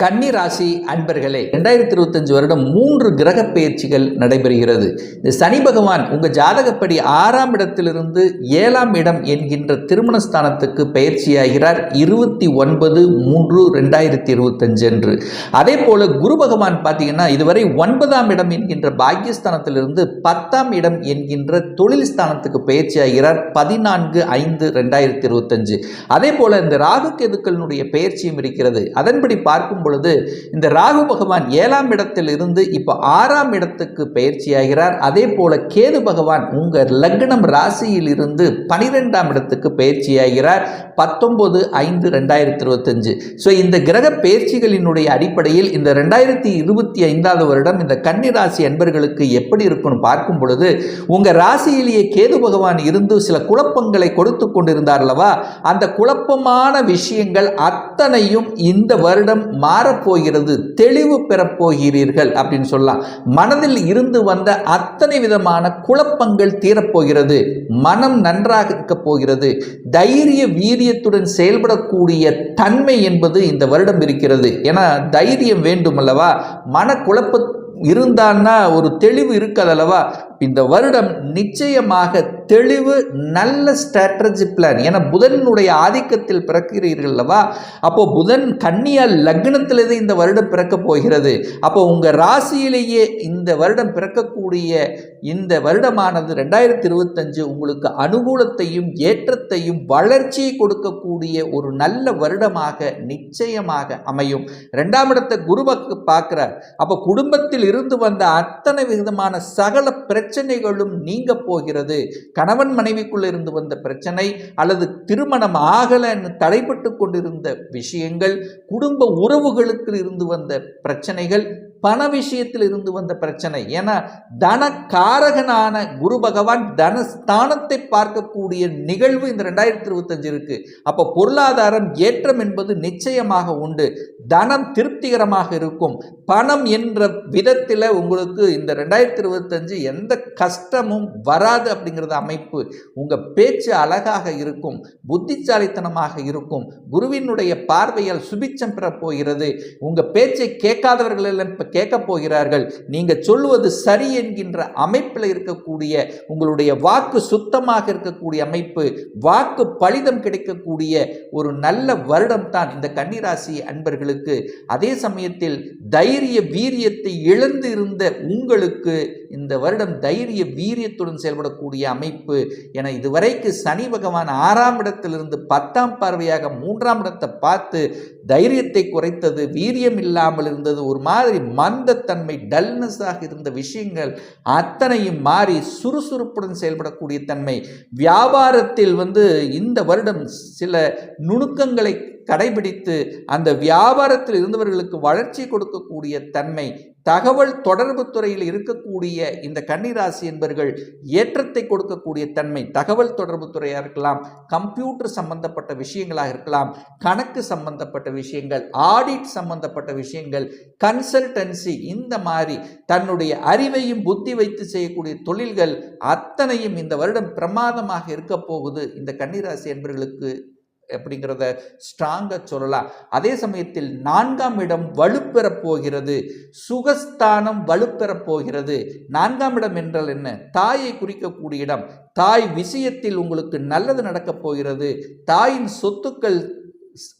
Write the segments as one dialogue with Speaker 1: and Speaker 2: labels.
Speaker 1: கன்னி ராசி அன்பர்களே ரெண்டாயிரத்தி இருபத்தஞ்சு வருடம் மூன்று கிரக பயிற்சிகள் நடைபெறுகிறது. இந்த சனி பகவான் உங்கள் ஜாதகப்படி ஆறாம் இடத்திலிருந்து ஏழாம் இடம் என்கின்ற திருமண ஸ்தானத்துக்கு பயிற்சியாகிறார் இருபத்தி ஒன்பது மூன்று ரெண்டாயிரத்தி இருபத்தஞ்சு அன்று. அதே போல குரு பகவான் பார்த்தீங்கன்னா இதுவரை ஒன்பதாம் இடம் என்கின்ற பாக்கியஸ்தானத்திலிருந்து பத்தாம் இடம் என்கின்ற தொழில் ஸ்தானத்துக்கு பயிற்சியாகிறார் பதினான்கு ஐந்து ரெண்டாயிரத்தி இருபத்தஞ்சு. அதே போல இந்த ராகு கேதுக்களினுடைய பயிற்சியும் இருக்கிறது. அதன்படி பார்க்கும் பொழுது இந்த ராகு பகவான் ஏழாம் இடத்தில் இருந்து இப்போ ஆறாம் இடத்துக்கு பயிற்சி ஆகிறார். அதே போல கேது பகவான் உங்க லக்னம் ராசியில் இருந்து பனிரெண்டாம் இடத்துக்கு பயிற்சி ஆகிறார். பத்தொன்பது ஐந்து ரெண்டாயிரத்தி இருபத்தஞ்சு ஸோ இந்த கிரக பயிற்சிகளினுடைய அடிப்படையில் இந்த ரெண்டாயிரத்தி இருபத்தி ஐந்தாவது வருடம் இந்த கன்னி ராசி அன்பர்களுக்கு எப்படி இருக்கும்னு பார்க்கும் பொழுது உங்க ராசியிலேயே கேது பகவான் இருந்து சில குழப்பங்களை கொடுத்து கொண்டிருந்தார் அல்லவா? அந்த குழப்பமான விஷயங்கள் அத்தனையும் இந்த வருடம் மா மாறப்போகிறது தெளிவு பெறப்போகிறீர்கள் அப்படின்னு சொல்லலாம் மனதில் இருந்து வந்த அத்தனை விதமான குழப்பங்கள் தீரப்போகிறது மனம் நன்றாக இருக்கப் போகிறது தைரிய வீரியத்துடன் செயல்படக்கூடிய தன்மை என்பது இந்த வருடம் இருக்கிறது. ஏன்னா தைரியம் வேண்டும் அல்லவா மனக்குழப்ப இருந்தான்னா ஒரு தெளிவு இருக்காதல்லவா? இந்த வருடம் நிச்சயமாக தெளிவு நல்ல ஸ்ட்ராட்டஜி பிளான் ஏன்னா புதனுடைய ஆதிக்கத்தில் பிறக்கிறீர்கள் அல்லவா? அப்போ புதன் கன்னியா லக்னத்திலிருந்து இந்த வருடம் பிறக்க போகிறது. அப்போ உங்கள் ராசியிலேயே இந்த வருடம் பிறக்கக்கூடிய இந்த வருடமானது ரெண்டாயிரத்தி இருபத்தஞ்சு உங்களுக்கு அனுகூலத்தையும் ஏற்றத்தையும் வளர்ச்சியை கொடுக்கக்கூடிய ஒரு நல்ல வருடமாக நிச்சயமாக அமையும். ரெண்டாம் இடத்தை குருபக்கு பார்க்குறார். அப்போ குடும்பத்தில் இருந்து வந்த அத்தனை விதமான சகல பிரச்சனைகளும் நீங்க போகிறது. கணவன் மனைவிக்குள்ள இருந்து வந்த பிரச்சனை அல்லது திருமணம் ஆகலன்னு தடைப்பட்டு கொண்டிருந்த விஷயங்கள் குடும்ப உறவுகளுக்கு இருந்து வந்த பிரச்சனைகள் பண விஷயத்தில் இருந்து வந்த பிரச்சனை. ஏன்னா தனக்காரகனான குரு பகவான் தனஸ்தானத்தை பார்க்கக்கூடிய நிகழ்வு இந்த ரெண்டாயிரத்தி இருபத்தஞ்சு இருக்கு. அப்போ பொருளாதாரம் ஏற்றம் என்பது நிச்சயமாக உண்டு. தனம் திருப்திகரமாக இருக்கும். பணம் என்ற விதத்தில் உங்களுக்கு இந்த ரெண்டாயிரத்தி இருபத்தஞ்சு எந்த கஷ்டமும் வராது அப்படிங்கிறது அமைப்பு. உங்கள் பேச்சு அழகாக இருக்கும். புத்திசாலித்தனமாக இருக்கும். குருவினுடைய பார்வையால் சுபிச்சம் பெறப் போகிறது. உங்கள் பேச்சை கேட்காதவர்கள் எல்லாம் இப்போ கேட்க போகிறார்கள் நீங்கள் சொல்லுவது சரி என்கின்ற அமைப்பில் இருக்கக்கூடிய உங்களுடைய வாக்கு சுத்தமாக இருக்கக்கூடிய அமைப்பு வாக்கு பலிதம் கிடைக்கக்கூடிய ஒரு நல்ல வருடம் தான் இந்த கன்னிராசி அன்பர்களுக்கு. அதே சமயத்தில் தைரிய வீரியத்தை இழந்து இருந்த உங்களுக்கு இந்த வருடம் தைரிய வீரியத்துடன் செயல்படக்கூடிய அமைப்பு. என இதுவரைக்கு சனி பகவான் ஆறாம் இடத்திலிருந்து பத்தாம் பார்வையாக மூன்றாம் இடத்தை பார்த்து தைரியத்தை குறைத்தது வீரியம் இல்லாமல் இருந்தது ஒரு மாதிரி மந்தத்தன்மை டல்னஸாக இருந்த விஷயங்கள் அத்தனையும் மாறி சுறுசுறுப்புடன் செயல்படக்கூடிய தன்மை. வியாபாரத்தில் வந்து இந்த வருடம் சில நுணுக்கங்களை கடைபிடித்து அந்த வியாபாரத்தில் இருந்தவர்களுக்கு வளர்ச்சி கொடுக்கக்கூடிய தன்மை தகவல் தொடர்பு துறையில் இருக்கக்கூடிய இந்த கன்னிராசி என்பர்கள் ஏற்றத்தை கொடுக்கக்கூடிய தன்மை தகவல் தொடர்பு துறையாக இருக்கலாம் கம்ப்யூட்டர் சம்பந்தப்பட்ட விஷயங்களாக இருக்கலாம் கணக்கு சம்பந்தப்பட்ட விஷயங்கள் ஆடிட் சம்பந்தப்பட்ட விஷயங்கள் கன்சல்டன்சி இந்த மாதிரி தன்னுடைய அறிவையும் புத்தி வைத்து செய்யக்கூடிய தொழில்கள் அத்தனையும் இந்த வருடம் பிரமாதமாக இருக்க போகுது இந்த கன்னிராசி என்பர்களுக்கு அப்படிங்கிறத ஸ்ட்ராங்காக சொல்லலாம். அதே சமயத்தில் நான்காம் இடம் வலுப்பெறப் போகிறது. சுகஸ்தானம் வலுப்பெறப் போகிறது. நான்காம் இடம் என்றால் என்ன? தாயை குறிக்கக்கூடிய இடம். தாய் விஷயத்தில் உங்களுக்கு நல்லது நடக்கப் போகிறது. தாயின் சொத்துக்கள்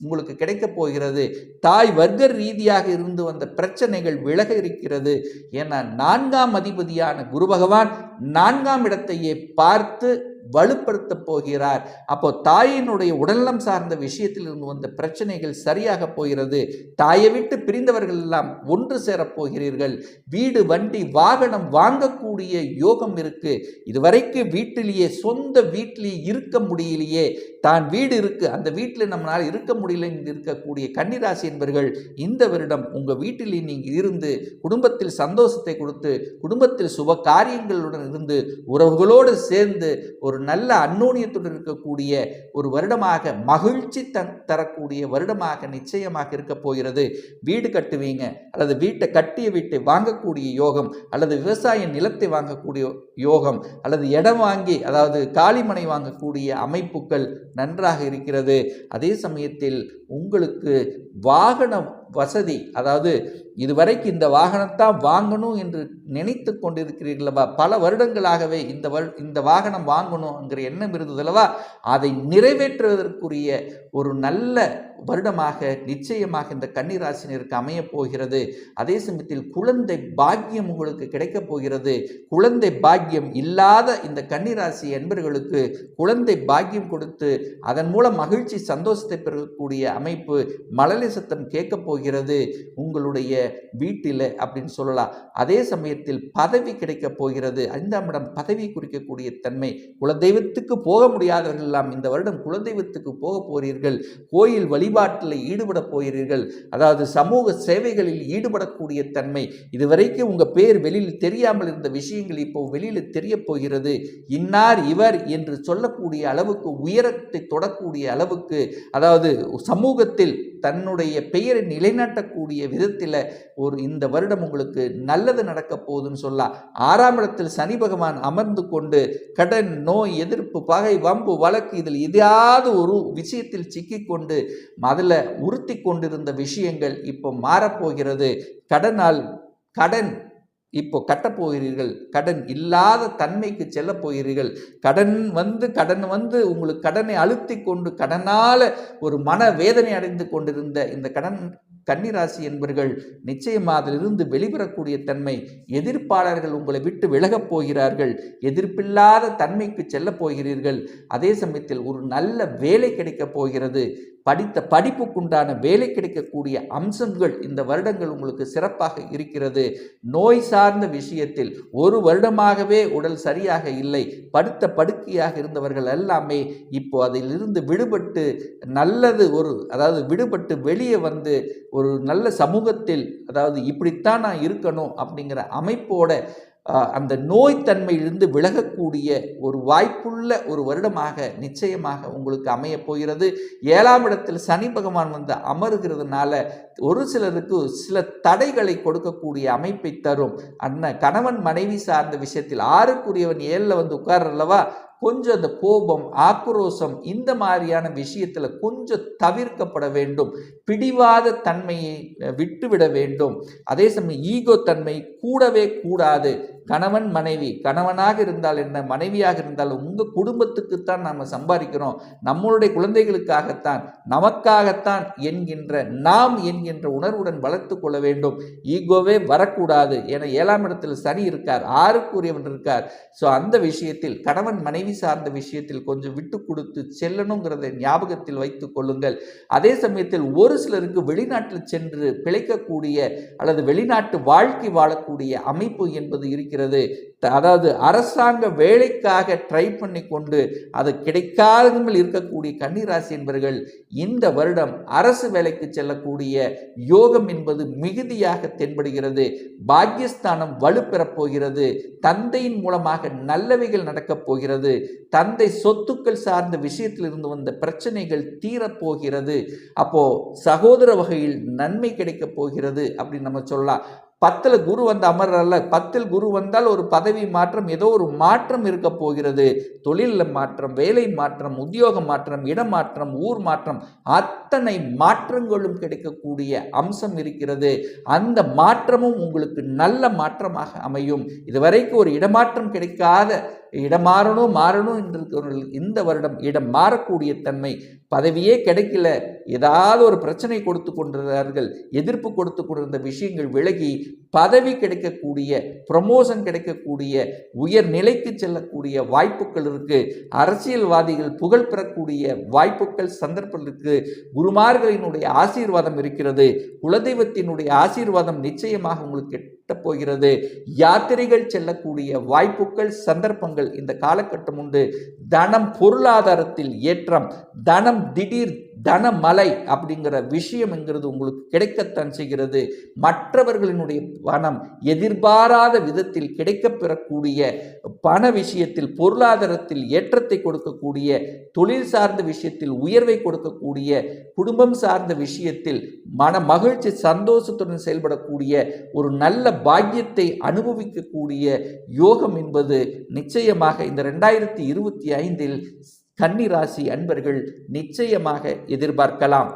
Speaker 1: உங்களுக்கு கிடைக்கப் போகிறது. தாய் வர்க்க ரீதியாக இருந்து வந்த பிரச்சனைகள் விலக இருக்கிறது. ஏன்னா நான்காம் அதிபதியான குரு பகவான் நான்காம் இடத்தையே பார்த்து வலுப்படுத்த போகிறார். அப்போ தாயினுடைய உடல்நலம் சார்ந்த விஷயத்தில் இருந்து வந்த பிரச்சனைகள் சரியாக போகிறது. தாயை விட்டு பிரிந்தவர்கள் எல்லாம் ஒன்று சேரப் போகிறீர்கள். வீடு வண்டி வாகனம் வாங்கக்கூடிய யோகம் இருக்கு. இதுவரைக்கு வீட்டிலேயே சொந்த வீட்டிலேயே இருக்க முடியலையே. தான் வீடு இருக்கு. அந்த வீட்டில் நம்மளால் இருக்க முடியல இருக்கக்கூடிய கன்னிராசி என்பவர்கள் இந்த வருடம் உங்க வீட்டில் நீங்கள் இருந்து குடும்பத்தில் சந்தோஷத்தை கொடுத்து குடும்பத்தில் சுப காரியங்களுடன் இருந்து உறவுகளோடு சேர்ந்து ஒரு ஒரு நல்ல அன்னோனியத்துடன் இருக்கக்கூடிய ஒரு வருடமாக மகிழ்ச்சி த தரக்கூடிய வருடமாக நிச்சயமாக இருக்க போகிறது. வீடு கட்டுவீங்க அல்லது வீட்டை கட்டிய வீட்டை வாங்கக்கூடிய யோகம் அல்லது விவசாய நிலத்தை வாங்கக்கூடிய யோகம் அல்லது இடம் வாங்கி அதாவது காளிமனை வாங்கக்கூடிய அமைப்புகள் நன்றாக இருக்கிறது. அதே சமயத்தில் உங்களுக்கு வாகனம் வசதி அதாவது இதுவரைக்கும் இந்த வாகனத்தான் வாங்கணும் என்று நினைத்து கொண்டிருக்கிறீர்களவா? பல வருடங்களாகவே இந்த வரு இந்த வாகனம் வாங்கணுங்கிற எண்ணம் இருந்ததுலவா அதை நிறைவேற்றுவதற்குரிய ஒரு நல்ல வருடமாக நிச்சயமாக இந்த கன்னிராசினருக்கு அமையப் போகிறது. அதே சமயத்தில் குழந்தை பாக்கியம் உங்களுக்கு கிடைக்கப் போகிறது. குழந்தை பாக்கியம் இல்லாத இந்த கன்னிராசி என்பர்களுக்கு குழந்தை பாக்கியம் கொடுத்து அதன் மூலம் மகிழ்ச்சி சந்தோஷத்தை பெறக்கூடிய அமைப்பு மழலை சத்தம் கேட்கப் போகிறது. உங்களுடைய வீட்டில் அப்படின்னு சொல்லலாம். அதே சமயத்தில் பதவி கிடைக்கப் போகிறது. ஐந்தாம் இடம் பதவி குறிக்கக்கூடிய தன்மை. குலதெய்வத்துக்கு போக முடியாதவர்கள் எல்லாம் இந்த வருடம் குலதெய்வத்துக்கு போக போகிறீர்கள் கோயில் வழிபாட்டில் ஈடுபட போகிறீர்கள். அதாவது சமூக சேவைகளில் ஈடுபடக்கூடிய தன்மை. இதுவரைக்கும் உங்கள் பேர் வெளியில் தெரியாமல் இருந்த விஷயங்கள் இப்போ வெளியில் தெரிய போகிறது. இன்னார் இவர் என்று சொல்லக்கூடிய அளவுக்கு உயரத்தை தொடக்கூடிய அளவுக்கு அதாவது சமூகத்தில் தன்னுடைய பெயரை நிலைநாட்டக்கூடிய விதத்தில் ஒரு இந்த வருடம் உங்களுக்கு நல்லது நடக்க போகுதுன்னு சொல்லலாம் ஆறாம் இடத்தில் சனி பகவான் அமர்ந்து கொண்டு கடன் நோய் எதிர்ப்பு பகை வம்பு வழக்கு இதில் எதையாவது ஒரு விஷயத்தில் சிக்கிக்கொண்டு அதில் உறுத்தி கொண்டிருந்த விஷயங்கள் இப்போ மாறப்போகிறது கடனால் கடன் இப்போ கட்டப்போகிறீர்கள். கடன் இல்லாத தன்மைக்கு செல்ல போகிறீர்கள். கடன் வந்து கடன் வந்து உங்களுக்கு கடனை அழுத்தி கொண்டு கடனால் ஒரு மன வேதனை அடைந்து கொண்டிருந்த இந்த கடன் கன்னிராசி என்பர்கள் நிச்சயமாக அதிலிருந்து வெளிவரக்கூடிய தன்மை எதிர்ப்பாளர்கள் உங்களை விட்டு விலகப் போகிறார்கள். எதிர்ப்பில்லாத தன்மைக்கு செல்ல போகிறீர்கள். அதே சமயத்தில் ஒரு நல்ல வேலை கிடைக்கப் போகிறது. படித்த படிப்புக்குண்டான வேலை கிடைக்கக்கூடிய அம்சங்கள் இந்த வருடங்கள் உங்களுக்கு சிறப்பாக இருக்கிறது. நோய் சார்ந்த விஷயத்தில் ஒரு வருடமாகவே உடல் சரியாக இல்லை. படுத்த படுக்கையாக இருந்தவர்கள் எல்லாமே இப்போ அதிலிருந்து விடுபட்டு நல்லது ஒரு அதாவது விடுபட்டு வெளியே வந்து ஒரு நல்ல சமூகத்தில் அதாவது இப்படித்தான் நான் இருக்கணும் அப்படிங்கிற அமைப்போட அந்த நோய்த்தன்மையிலிருந்து விலகக்கூடிய ஒரு வாய்ப்புள்ள ஒரு வருடமாக நிச்சயமாக உங்களுக்கு அமையப் போகிறது. ஏழாம் இடத்தில் சனி பகவான் வந்து அமருகிறதுனால ஒரு சிலருக்கு சில தடைகளை கொடுக்கக்கூடிய அமைப்பை தரும். அண்ணன் கணவன் மனைவி சார்ந்த விஷயத்தில் ஆறுக்குரியவன் ஏழில் வந்து உட்கார்றல்லவா கொஞ்சம் அந்த கோபம் ஆக்ரோஷம் இந்த மாதிரியான விஷயத்தில் கொஞ்சம் தவிர்க்கப்பட வேண்டும். பிடிவாத தன்மையை விட்டுவிட வேண்டும். அதே சமயம் ஈகோ தன்மை கூடவே கூடாது. கணவன் மனைவி கணவனாக இருந்தால் என்ன மனைவியாக இருந்தால் உங்கள் குடும்பத்துக்குத்தான் நாம் சம்பாதிக்கிறோம். நம்மளுடைய குழந்தைகளுக்காகத்தான் நமக்காகத்தான் என்கின்ற நாம் என்கின்ற உணர்வுடன் வளர்த்து கொள்ள வேண்டும். ஈகோவே வரக்கூடாது. என ஏழாம் இடத்தில் சனி இருக்கார் ஆறுக்குரியவன் இருக்கார். ஸோ அந்த விஷயத்தில் கணவன் மனைவி சார்ந்த விஷயத்தில் கொஞ்சம் விட்டு கொடுத்து செல்லணுங்கிறத ஞாபகத்தில் வைத்து கொள்ளுங்கள். அதே சமயத்தில் ஒரு சிலருக்கு வெளிநாட்டில் சென்று பிழைக்கக்கூடிய அல்லது வெளிநாட்டு வாழ்க்கை வாழக்கூடிய அமைப்பு என்பது இருக்கிறது. அதாவது அரசாங்க வேலைக்காக ட்ரை பண்ணி கொண்டு அது கிடைக்காதமல் இருக்கக்கூடிய கன்னிராசி என்பவர்கள் இந்த வருடம் அரசு வேலைக்கு செல்லக்கூடிய யோகம் என்பது மிகுதியாக தென்படுகிறது. பாக்கியஸ்தானம் வலுப்பெறப் போகிறது. தந்தையின் மூலமாக நல்லவைகள் நடக்கப் போகிறது. தந்தை சொத்துக்கள் சார்ந்த விஷயத்திலிருந்து வந்த பிரச்சனைகள் தீரப்போகிறது அப்போ சகோதர வகையில் நன்மை கிடைக்கப் போகிறது அப்படின்னு நம்ம சொல்லலாம். பத்தில் குரு வந்து அமர்றல்ல பத்தில் குரு வந்தால் ஒரு பதவி மாற்றம் ஏதோ ஒரு மாற்றம் இருக்க போகிறது. தொழிலில் மாற்றம் வேலை மாற்றம் உத்தியோக மாற்றம் இடமாற்றம் ஊர் மாற்றம் அத்தனை மாற்றங்களும் கிடைக்கக்கூடிய அம்சம் இருக்கிறது. அந்த மாற்றமும் உங்களுக்கு நல்ல மாற்றமாக அமையும். இதுவரைக்கும் ஒரு இடமாற்றம் கிடைக்காத இடம் மாறணும் மாறணும் என்று இந்த வருடம் இடம் மாறக்கூடிய தன்மை பதவியே கிடைக்கல. ஏதாவது ஒரு பிரச்சனை கொடுத்து கொண்டிருந்தார்கள் எதிர்ப்பு கொடுத்து கொண்டிருந்த விஷயங்கள் விலகி பதவி கிடைக்கக்கூடிய ப்ரமோஷன் கிடைக்கக்கூடிய உயர் நிலைக்கு செல்லக்கூடிய வாய்ப்புகள் இருக்கு. அரசியல்வாதிகள் புகழ் பெறக்கூடிய வாய்ப்புகள் சந்தர்ப்பம் இருக்கு. குருமார்களினுடைய ஆசீர்வாதம் இருக்கிறது. குலதெய்வத்தினுடைய ஆசீர்வாதம் நிச்சயமாக உங்களுக்கு எட்ட போகிறது யாத்திரைகள் செல்லக்கூடிய வாய்ப்புகள் சந்தர்ப்பங்கள் இந்த காலகட்டம் உண்டு. தனம் பொருளாதாரத்தில் ஏற்றம் தனம் திடீர் தனமலை அப்படிங்கிற விஷயம்ங்கிறது உங்களுக்கு கிடைக்கத்தான் செய்கிறது. மற்றவர்களினுடைய பணம் எதிர்பாராத விதத்தில் கிடைக்கப்பெறக்கூடிய பண விஷயத்தில் பொருளாதாரத்தில் ஏற்றத்தை கொடுக்கக்கூடிய தொழில் சார்ந்த விஷயத்தில் உயர்வை கொடுக்கக்கூடிய குடும்பம் சார்ந்த விஷயத்தில் மன மகிழ்ச்சி சந்தோஷத்துடன் செயல்படக்கூடிய ஒரு நல்ல பாக்கியத்தை அனுபவிக்கக்கூடிய யோகம் என்பது நிச்சயமாக இந்த ரெண்டாயிரத்தி இருபத்தி ஐந்தில் கன்னி ராசி அன்பர்கள் நிச்சயமாக எதிர்பார்க்கலாம்.